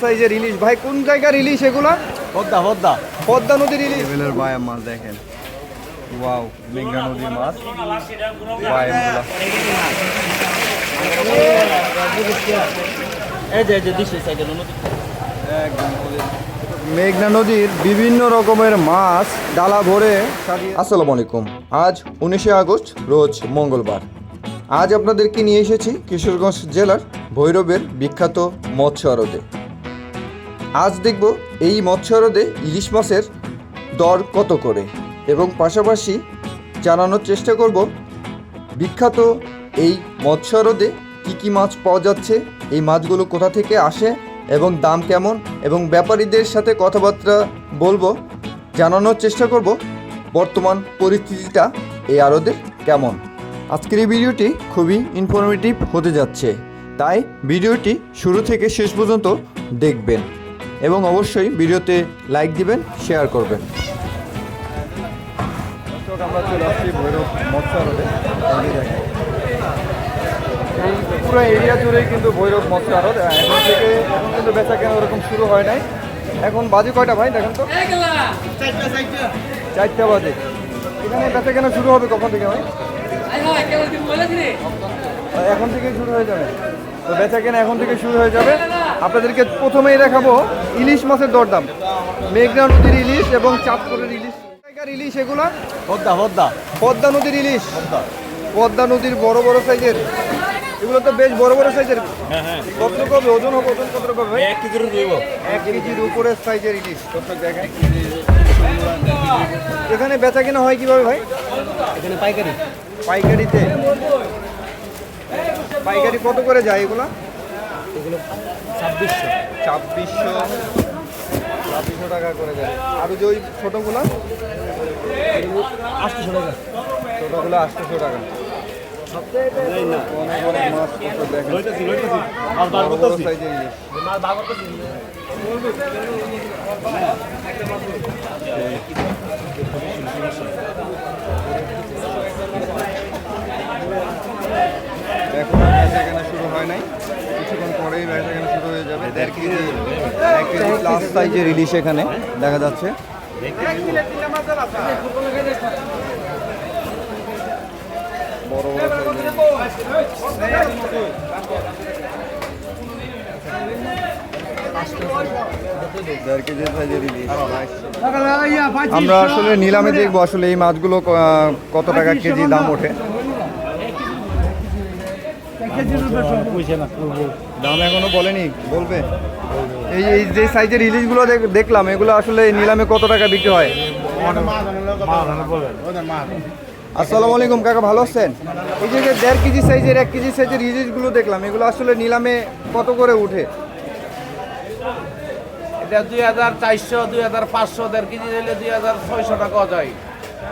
সাইজের ইলিশ। ভাই কোন জায়গার ইলিশ এগুলা? পদ্মা পদ্মা। পদ্মা নদীর ইলিশ। লেভেলের বায়াম মাছ দেখেন। ওয়াও মেঘনা নদীর মাছ। বায়ামগুলা। এই যে যে দিশে সাইডে মেঘনা নদীর বিভিন্ন রকমের মাছ ডালা ভরে আসসালামু আলাইকুম। আজ উনিশে আগস্ট রোজ মঙ্গলবার। আজ আপনাদেরকে নিয়ে এসেছি? কিশোরগঞ্জ জেলার ভৈরবের বিখ্যাত মৎস্য আড়তে। আজ দেখব এই মৎস্য আড়তে ইলিশ মাছের দর কত করে এবং পাশাপাশি জানানোর চেষ্টা করব, বিখ্যাত এই মৎস্য আড়তে কী কী মাছ পাওয়া যাচ্ছে, এই মাছগুলো কোথা থেকে আসে এবং দাম কেমন এবং ব্যাপারীদের সাথে কথাবার্তা বলব, জানানোর চেষ্টা করব, বর্তমান পরিস্থিতিটা এই আড়তের কেমন। আজকের এই ভিডিওটি খুবই ইনফরমেটিভ হতে যাচ্ছে, তাই ভিডিওটি শুরু থেকে শেষ পর্যন্ত দেখবেন। এবং অবশ্যই ভিডিওতে লাইক দিবেন, শেয়ার করবেন। ভৈরব পুরো এরিয়া জুড়েই কিন্তু ভৈরব মৎস্য আড়ত এখন থেকে এখন কিন্তু বেচা কেনা ওরকম শুরু হয় নাই। এখন বাজে কয়টা ভাই, দেখেন তো? চারটা বাজে। এখানে বেচা কেনা শুরু হবে কখন থেকে ভাই? এখন থেকে শুরু হয়ে যাবে। তো বেচা কেনা এখন থেকে শুরু হয়ে যাবে। আপনাদেরকে প্রথমেই দেখাবো ইলিশ মাছের দরদাম। মেঘনা নদীর ইলিশ এবং চাঁদপুরের ইলিশ। জায়গার ইলিশ এগুলা? পদ্মা পদ্মা। পদ্মা নদীর ইলিশ। পদ্মা। পদ্মা নদীর বড় বড় সাইজের। এগুলো তো বেশ বড় বড় সাইজের। হ্যাঁ হ্যাঁ। কতটুকু হবে? ওজন হবে ওজন কতটুকু হবে? ভাই? এক কেজির এক কেজির উপরের সাইজের ইলিশ। দেখেন। এখানে বেচা কেনা হয় কীভাবে ভাই? এখানে পাইকারি। পাইকারিতে। পাইকারি কত করে যায় এগুলা? এগুলো ছাব্বিশশো। ছাব্বিশশো। ছাব্বিশশো টাকা করে যায় আর যে ওই ছোটোগুলা? আটশোশো টাকা। ছোটোগুলো আটশোশো টাকা। অনেক অনেক মাছ দেখেন। এখন নাই। কিছুক্ষণ পরেই বেচা কেনা শুরু হয়ে যাবে। দেড় কেজি এক কেজি প্লাস সাইজের ইলিশ এখানে দেখা যাচ্ছে। বড় আমরা আসলে নিলামে দেখব আসলে এই মাছগুলো কত টাকা কেজি দাম ওঠে। দাম এখনও বলেনি বলবে। এই এই যে সাইজের ইলিশগুলো দেখ- দেখলাম এগুলো আসলে নিলামে কত টাকা বিক্রি হয়? আসসালামু আলাইকুম কাকা ভালো আছেন? এই যে দেড় কেজি সাইজের এক কেজি সাইজের ইলিশগুলো দেখলাম এগুলো আসলে নিলামে কত করে উঠে? এটা দুই হাজার চারশো দুই হাজার পাঁচশো দেড় কেজি দিলে দুই হাজার ছয়শো টাকাও যায়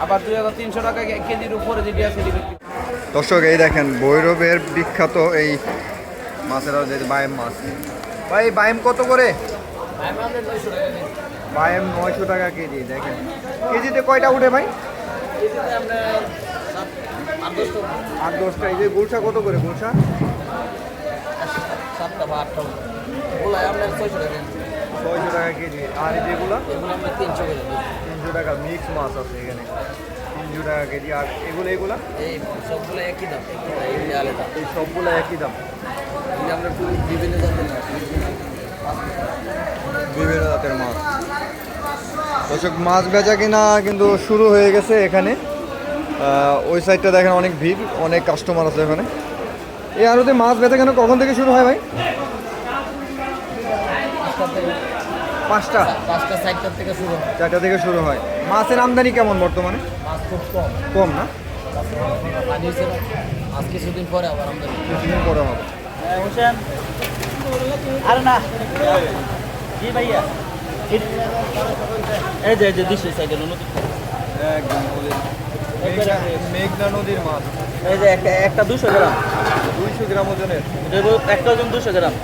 আবার দুই হাজার তিনশো টাকা কেজির উপরে যেটি আছে দর্শক, এই দেখেন, ভৈরবের বিখ্যাত এই মাছের যে বায়েম মাছ। ভাই বায়েম কত করে? বায়েম নয়শো টাকা কেজি, দেখেন। কেজিতে কয়টা উঠে ভাই? আট দশটা। এই যে গুলশা কত করে, গুলশা? ছয়শো টাকা ছয়শো টাকা কেজি। আর যেগুলো? তিনশো টাকা, মিক্স মাছ আছে এখানে। তিনশো টাকা কেজি আর এগুলো এগুলো? এই সবগুলো একই দাম এগুলি আলাদা। এই সবগুলো একই দাম? এগুলি আমরা বিভিন্ন ধরনের মাছ। বিভিন্ন জাতের মাছ। দর্শক মাছ বেচা কিনা কিন্তু শুরু হয়ে গেছে এখানে। ওই সাইডটা দেখেন অনেক ভিড় অনেক কাস্টমার আছে এখানে এই আরতে মাছ বেচা কেন কখন থেকে শুরু হয় ভাই? পাঁচটা? পাঁচটা সাইডটার থেকে শুরু হয়। চারটা থেকে শুরু হয়। মাছের আমদানি কেমন বর্তমানে? খুব কম কম না? আজ কিছুদিন পরে আবার আমাদের কিছুদিন পরে হবে আরে না জি ভাইয়া এই যে এই যে দিশে সাইডে নদী একদম মেঘনা মেঘনা নদীর মাছ এই যে একটা একটা দুশো গ্রাম দুইশো গ্রাম ওজনের একটা ওজন দুশো গ্রাম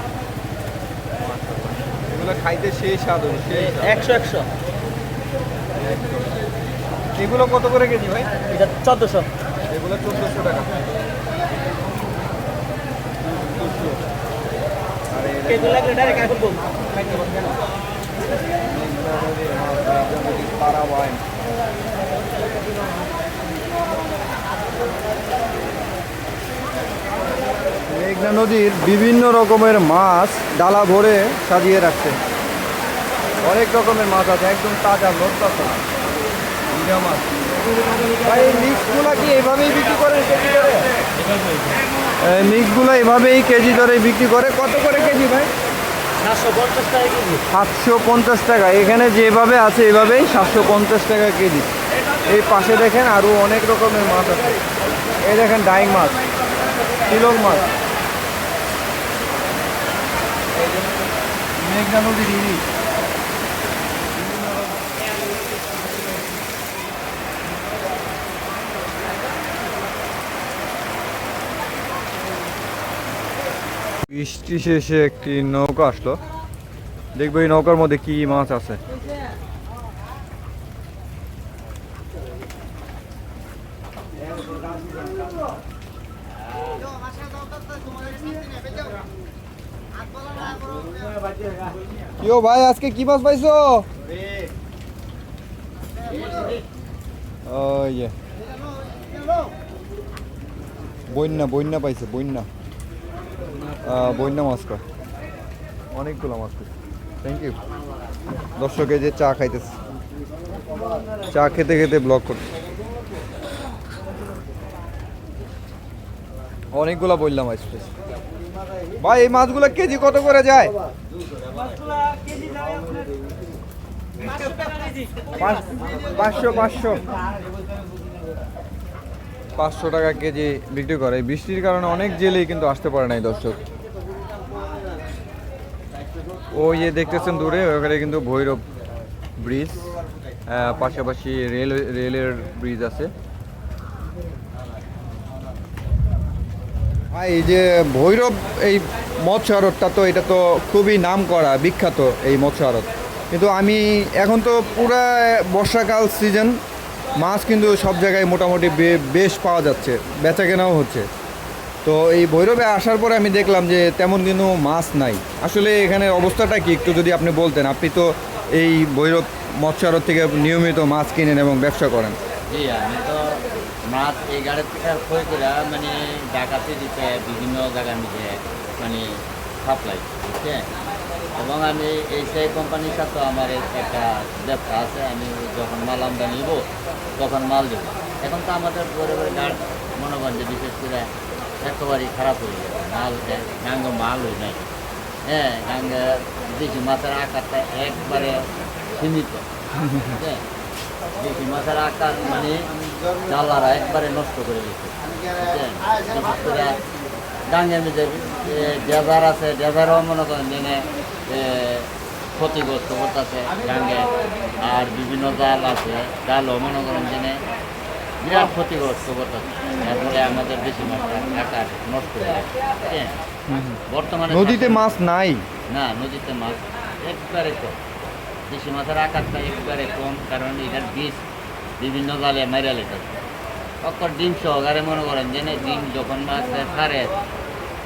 এগুলো খাইতে সেই স্বাদ সেই। একশো একশো। এগুলো কত করে কেজি ভাই? এটা চোদ্দশো। এগুলো চোদ্দোশো টাকা। মেঘনা নদীর বিভিন্ন রকমের মাছ ডালা ভরে সাজিয়ে রাখছে। অনেক রকমের মাছ আছে একদম তাজা লোক ভাই মিক্সগুলো কি এভাবেই বিক্রি কেজি দরে? মিক্সগুলো এভাবেই কেজি দরে বিক্রি করে। কত করে কেজি ভাই? সাতশো পঞ্চাশ টাকা এখানে যেভাবে আছে এভাবেই সাতশো পঞ্চাশ টাকা কেজি। এই পাশে দেখেন আরও অনেক রকমের মাছ আছে। এই দেখেন ডাইং মাছ শিলং মাছ। মেঘনা নদীর ইলিশ। বৃষ্টি শেষে একটি নৌকা আসলো। দেখব এই নৌকার মধ্যে কি মাছ আছে। কিও ভাই, আজকে কি মাছ পাইছো? বন্যা বন্যা পাইছে, বন্যা। বন্যা মাছ কয়? অনেকগুলো মাছ থ্যাংক ইউ দর্শকে যে চা খাইতেছে। চা খেতে খেতে ব্লগ করছে। অনেকগুলো বললাম পেয়েছে ভাই এই মাছগুলো কেজি কত করে যায়? পাঁচ- পাঁচশো পাঁচশো। পাঁচশো টাকা কেজি বিক্রি করে। বৃষ্টির কারণে অনেক জেলেই কিন্তু আসতে পারে নাই দর্শক। ওই যে দেখতেছেন দূরে, ওখানে কিন্তু ভৈরব ব্রিজ পাশাপাশি রেল রেলের ব্রিজ আছে। এই যে ভৈরব, এই মৎস্য আড়তটা তো, এটা তো খুবই নাম করা বিখ্যাত এই মৎস্য কিন্তু আমি, এখন তো পুরা বর্ষাকাল সিজন মাছ কিন্তু সব জায়গায় মোটামুটি বেশ পাওয়া যাচ্ছে বেচা কেনাও হচ্ছে। তো এই ভৈরবে আসার পরে আমি দেখলাম যে তেমন কিন্তু মাছ নাই। আসলে এখানে অবস্থাটা কি? একটু যদি আপনি বলতেন, আপনি তো এই ভৈরব মৎস্য থেকে নিয়মিত মাছ কিনেন এবং ব্যবসা করেন। আমি তো মাছ এই গাড়ি থেকে করে মানে ডাকাতি দিতে, বিভিন্ন জায়গার মধ্যে মানে সাপ্লাই বুঝছে এবং আমি এই সেই কোম্পানির সাথে আমার একটা ব্যবসা আছে, আমি যখন মাল আমদানি নিব, তখন মাল দেবো। এখন তো আমাদের ঘরে গাড় মনে করেন যে বিশেষ করে একেবারেই খারাপ হয়ে গেছে। মাল গাঙ্গ মাল হয়ে নাই। হ্যাঁ গাঙ্গে দেশি মাছের আকারটা একবারে সীমিত। হ্যাঁ দেশি মাছের আকার মানে জালারা একবারে নষ্ট করে গেছে বুঝছেন? বিশেষ করে মধ্যে ডেজার আছে ডেজারও মনে করেন জেনে ক্ষতিগ্রস্ত করতেছে গাঙ্গে। আর বিভিন্ন জাল আছে জালও মনে করেন জেনে বিরাট ক্ষতিগ্রস্ত এরপরে আমাদের বেশি মাছটা আকার নষ্ট হয়ে বর্তমানে নদীতে মাছ নাই। না নদীতে মাছ একবারে কম। দেশি মাছের আকারটা একবারে কম কারণ এটার বীজ বিভিন্ন জালে মাইরা লেগেছে। অক্ষর ডিম সহকারে মনে করেন যে ডিম যখন মাছ সারে।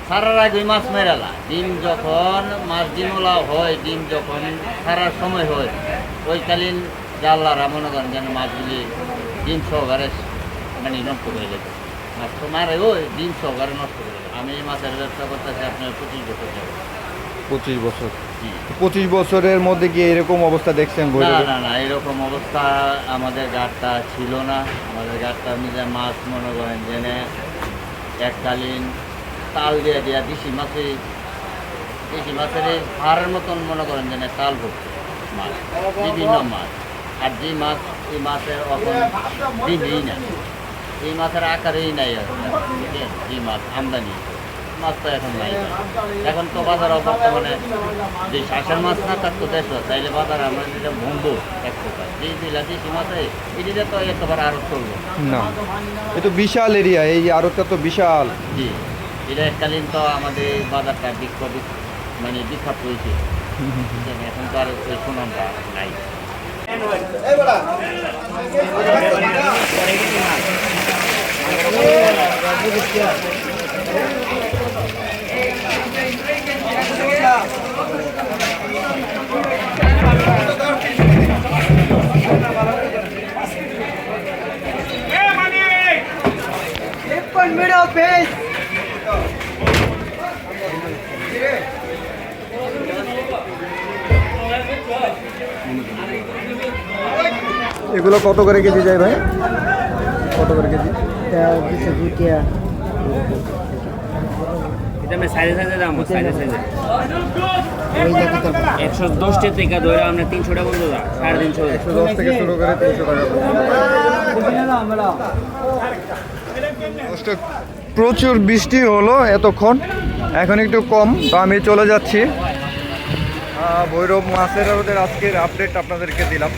সারার আগে মাছ মেরালা ডিম যখন মাছ ডিমলা হয় ডিম যখন সারার সময় হয় ওইকালীন জাল্লারা মনে করেন যেন মাছগুলি ডিম সহকারে মানে নষ্ট করে লেগে মাছ তো মারে ওই ডিম সহকারে নষ্ট করে দেয়। আমি এই মাছের ব্যবসা করতেছি আপনার পঁচিশ বছর যাবে পঁচিশ বছর পঁচিশ বছরের মধ্যে কি এরকম অবস্থা দেখছেন না না না এরকম অবস্থা আমাদের গাড়টা ছিল না আমাদের গাড়টা নিজে মাছ মনে করেন জেনে এককালীন তাল দিয়ে দিয়া দেশি মাছে দেশি মাছের হাড়ের মতন মনে করেন জেনে তাল ভরছে মাছ বিভিন্ন মাছ আর যে মাছ এই মাছের এখন দিনই না এই মাছের আকারেই নাই যে মাছ আমদানি। মাছ তো এখন নাই। এখন তো বাজার বর্তমানে যে শাসের মাছ না থাকতো দেশ তাইলে বাজার আমরা যেটা বন্ধু এক প্রকার। যে দিলা দেশি মাছে এটিতে তো একেবারে আরও চলবো না। এ তো বিশাল এরিয়া। এই আড়তটা তো বিশাল। জি। এটা এককালীন তো আমাদের বাজারটা বিক্ষোভ মানে বিখ্যাত হয়েছে। এখন তো আর ওই সুনামটা নাই। One middle page. এগুলো কত করে কেজি যায় ভাই? কত করে কেজি? এটা আমি সাইজে সাইজে দাম সাইজে সাইজে একশো দশটা থেকে ধরে আমরা তিনশো টাকা পর্যন্ত সাড়ে তিনশো। একশো দশ থেকে শুরু করে তিনশো টাকা প্রচুর বৃষ্টি হলো এতক্ষণ। এখন একটু কম তো আমি চলে যাচ্ছি। ভৈরব মাছের ওদের আজকের আপডেট আপনাদেরকে দিলাম।